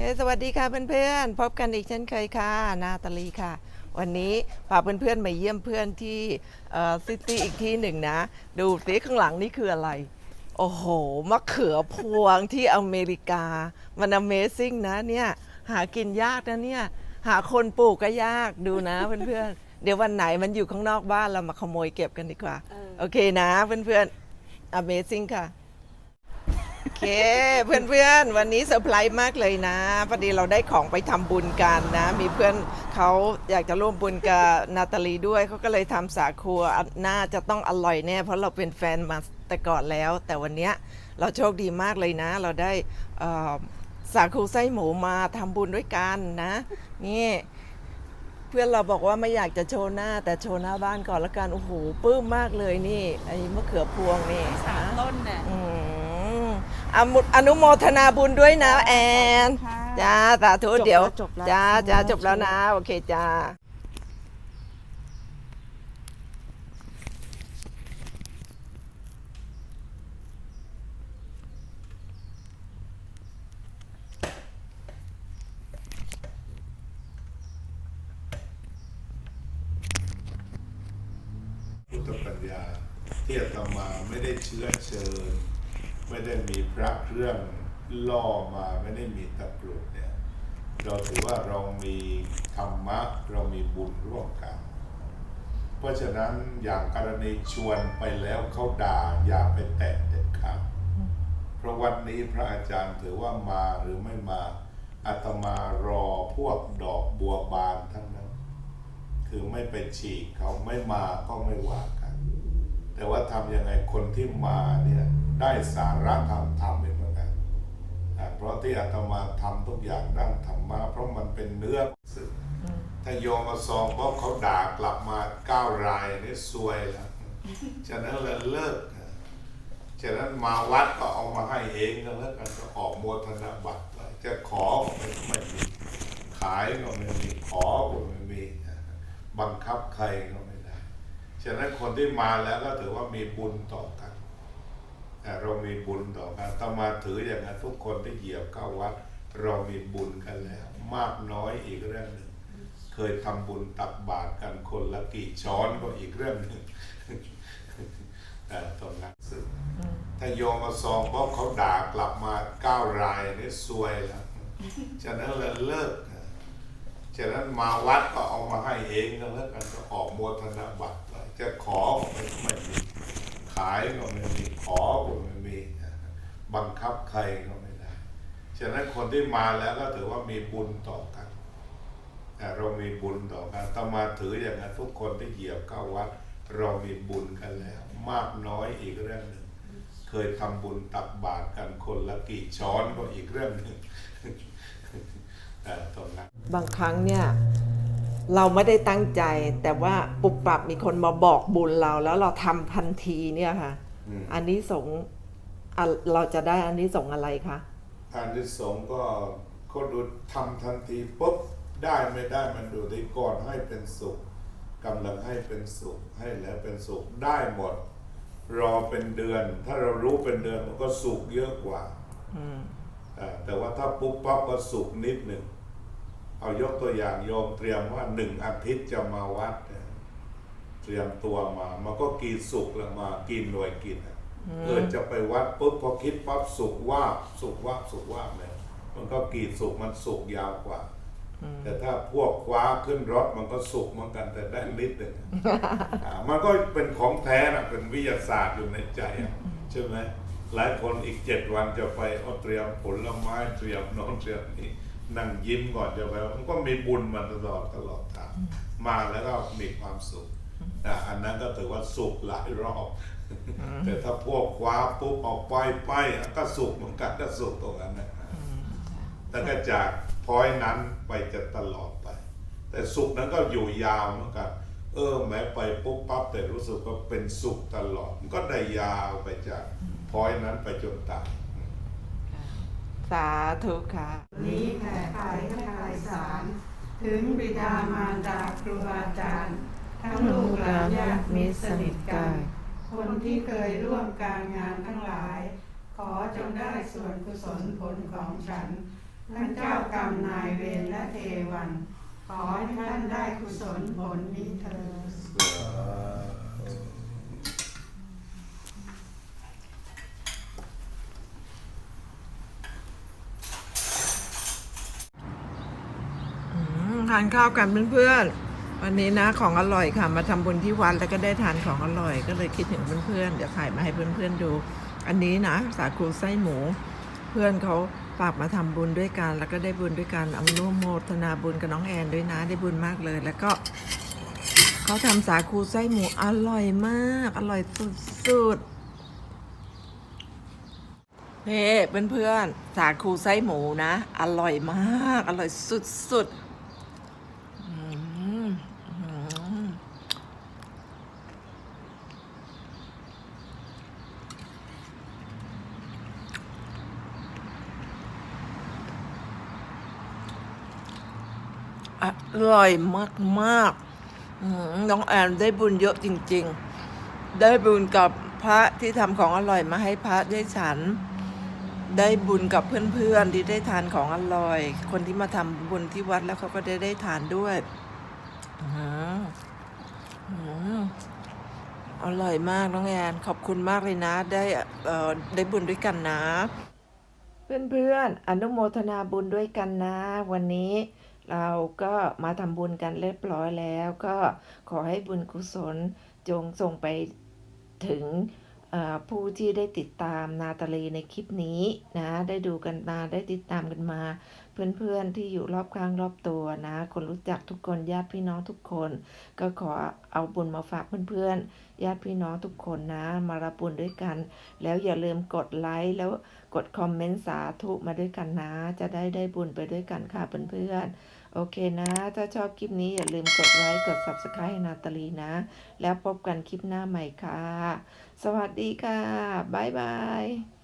เอ้ยสวัสดีค่ะเพื่อนๆ พบกันอีกเช่นเคยค่ะนาตาลีค่ะ วันนี้พาเพื่อนๆมาเยี่ยมเพื่อนที่ซิตี้อีกที่หนึ่งนะ ดูสิข้างหลังนี่คืออะไร โอ้โหมะเขือพวงที่อเมริกา มัน Amazing นะเนี่ย หากินยากนะเนี่ย หาคนปลูกก็ยากดูนะเพื่อนๆ เดี๋ยววันไหนมันอยู่ข้างนอกบ้านเรามาขโมยเก็บกันดีกว่า โอเคนะเพื่อนๆ Amazing ค่ะโอ เค เพื่อนๆ วันนี้เซอร์ไพรส์มากเลยนะพอดีเราได้ของไปทำบุญกันนะ มีเพื่อนเขาอยากจะร่วมบุญกับนาตาลีด้วยเขาก็เลยทำสาคูอะน่าจะต้องอร่อยแน่เพราะเราเป็นแฟนมาแต่ก่อนแล้ว แต่วันเนี้ยเราโชคดีมากเลยนะ เราได้เอ่อสาคูไส้หมูมาทำบุญด้วยกันนะ นี่ เพื่อนเราบอกว่าไม่อยากจะโชว์หน้า แต่โชว์หน้าบ้านก่อนละกันโอ้โหปลื้มมากเลยนี่ไอ้มะเขือพวงนี่สามต้นเนี่ยอืม อนุอนุโมทนาบุญด้วยนะแอนค่ะจ้าสาธุจบแล้วเดี๋ยวจบแล้วจ้าจ้าจบแล้วจบแล้วนะ โอเคจ้าพุทธปัญญาที่อาตมาไม่ได้เชื้อเชิญ ไม่ได้มีพระเครื่องล่อมาไม่ได้มีตะกรุดเนี่ย เราถือว่าเรามีธรรมะเรามีบุญร่วมกัน เพราะฉะนั้นอย่างกรณีชวนไปแล้วเขาด่าอย่าไปแตะเด็ดขาดเพราะวันนี้พระอาจารย์ถือว่ามาหรือไม่มาอาตมารอพวกดอกบัวบานทั้งนั้น คือไม่ไปฉีกเขาไม่มาก็ไม่ว่ากัน แต่ว่าทำยังไงคนที่มาเนี่ยได้สาระธรรมทำเป็นเหมือนกันอ่าเพราะที่อาตมาทำทุกอย่างด้านธรรมะเพราะมันเป็นเนื้อสึกถ้าโยมมาซองเพราะเขาด่ากลับมาก้าวรายนี่ซวยแล้วฉะนั้นเลยเลิกนะฉะนั้นมาวัดก็เอามาให้เองก็แล้วกันก็ออกโมทนาบัตรไปจะขอก็ไม่มีขายก็ไม่มีขอก็ไม่มีบังคับใครก็ไม่ ฉะนั้นคนที่มาแล้วก็ถือว่ามีบุญต่อกันแต่เรามีบุญต่อกันต้องมาถืออย่างนั้นทุกคนที่เหยียบเข้าวัด เรามีบุญกันแล้ว มากน้อยอีกเรื่องหนึ่ง เคยทำบุญตักบาตรกันคนละกี่ช้อนก็อีกเรื่องหนึ่งแต่ตรงนั้นสึกถ้าโยมมาซองเพราะเขาด่ากลับมาเก้ารายนี่ซวยแล้วฉะนั้นเลยเลิกฉะนั้นมาวัดก็เอามาให้เองก็แล้วกันก็ออกโมทนาบัตร จะขอก็ไม่ไม่มีขายก็ไม่มีขอก็ไม่มีบังคับใครก็ไม่ได้ฉะนั้นคนที่มาแล้วก็ถือว่ามีบุญต่อกันเรามีบุญต่อกันต้องมาถืออย่างนั้นทุกคนที่เหยียบเข้าวัด เรามีบุญกันแล้ว มากน้อยอีกเรื่องหนึ่งเคยทำบุญตักบาตรกันคนละกี่ช้อนก็อีกเรื่องหนึ่งแต่ตรงนั้นบางครั้งเนี่ย เราไม่ได้ตั้งใจ แต่ว่าปุบปรับมีคนมาบอกบุญเราแล้วเราทำทันทีเนี่ยค่ะอืมอันนี้สงส์อะเราจะได้อันนี้สงส์อะไรคะอันที่สองก็เขาดูทำทันทีปุ๊บได้ไม่ได้มันดูที่ก่อนให้เป็นสุขกำลังให้เป็นสุขให้แล้วเป็นสุขได้หมด รอเป็นเดือน ถ้าเรารู้เป็นเดือนมันก็สุขเยอะกว่าอืมอ่าแต่ว่าถ้าปุ๊บปั๊บก็สุขนิดหนึ่ง เอายกตัวอย่างโยมเตรียมว่าหนึ่งอาทิตย์จะมาวัดเนี่ยเตรียมตัวมา มันก็กินสุกแล้วมากินหน่วยกินอะเกิดจะไปวัดปุ๊บพอคิดปั๊บสุกว่าบสุกว่าบสุกว่าบเนี่ยมันก็กรีดสุกมันสุกยาวกว่า แต่ถ้าพวกคว้าขึ้นรถมันก็สุกเหมือนกันแต่ได้นิดหนึ่งอ่ามันก็เป็นของแท้นะเป็นวิทยาศาสตร์อยู่ในใจอะใช่ไหมหลายคนอีกเจ็ดวันจะไปเอาเตรียมผลไม้เตรียมโน้นเตรียมนี่ นั่งยิ้มก่อนจะไปมันก็มีบุญมาตลอดตลอดทางมาแล้วก็มีความสุขอ่าอันนั้นก็ถือว่าสุขหลายรอบ แต่ถ้าพวกคว้าปุ๊บออกไปไปก็สุขเหมือนกันก็สุขตรงนั้นนะแล้วก็จากพอยนั้นไปจะตลอดไป แต่สุขนั้นก็อยู่ยาวเหมือนกัน เออแม้ไปปุ๊บปั๊บแต่รู้สึกว่าเป็นสุขตลอดมันก็ได้ยาวไปจากพอยนั้นไปจนตายสาธุค่ะนี้แผ่ ไปให้ภายสารถึงบิดามารดาครูบาอาจารย์ ทั้งลูกหลานญาติมิตรสนิทกันคนที่เคยร่วมการงานทั้งหลาย ขอจงได้ส่วนกุศลผลของฉันทั้งเจ้ากรรมนายเวรและเทวัน ขอให้ท่านได้กุศลผลนี้เถิด สาธุ อืม ทานข้าวกันเพื่อนๆ วันนี้นะของอร่อยค่ะ มาทำบุญที่วัดแล้วก็ได้ทานของอร่อย ก็เลยคิดถึงเพื่อนๆ เดี๋ยวถ่ายมาให้เพื่อนๆดู อันนี้นะสาคูไส้หมู เพื่อนเขาฝากมาทำบุญด้วยกัน แล้วก็ได้บุญด้วยกันอนุโมทนาบุญกับน้องแอนด้วยนะ ได้บุญมากเลย แล้วก็เขาทำสาคูไส้หมูอร่อยมาก อร่อยสุดๆเฮ้เพื่อนๆสาคูไส้หมูนะ อร่อยมาก อร่อยสุดๆ อร่อยมากๆอืมน้องแอนได้บุญเยอะจริง ๆ ได้บุญกับพระที่ทำของอร่อยมาให้พระได้ฉัน ได้บุญกับเพื่อนๆที่ได้ทานของอร่อย คนที่มาทำบุญที่วัดแล้วเขาก็ได้ได้ทานด้วยอืมอืมอร่อยมากน้องแอนขอบคุณมากเลยนะ ได้ได้บุญด้วยกันนะ เพื่อนๆอนุโมทนาบุญด้วยกันนะ วันนี้ เราก็มาทำบุญกันเรียบร้อยแล้ว ก็ขอให้บุญกุศลจงส่งไปถึงผู้ที่ได้ติดตามนาตาลีในคลิปนี้นะ ได้ดูกันมา ได้ติดตามกันมา เพื่อนๆที่อยู่รอบข้างรอบตัวนะ คนรู้จักทุกคนญาติพี่น้องทุกคน ก็ขอเอาบุญมาฝากเพื่อนๆญาติพี่น้องทุกคนนะ มารับบุญด้วยกัน แล้วอย่าลืมกดไลค์แล้วกดคอมเมนต์สาธุมาด้วยกันนะ จะได้ได้บุญไปด้วยกันค่ะเพื่อนๆโอเคนะ ถ้าชอบคลิปนี้อย่าลืมกดไลค์กด subscribe ให้นาตาลีนะ แล้วพบกันคลิปหน้าใหม่ค่ะ สวัสดีค่ะบ๊ายบาย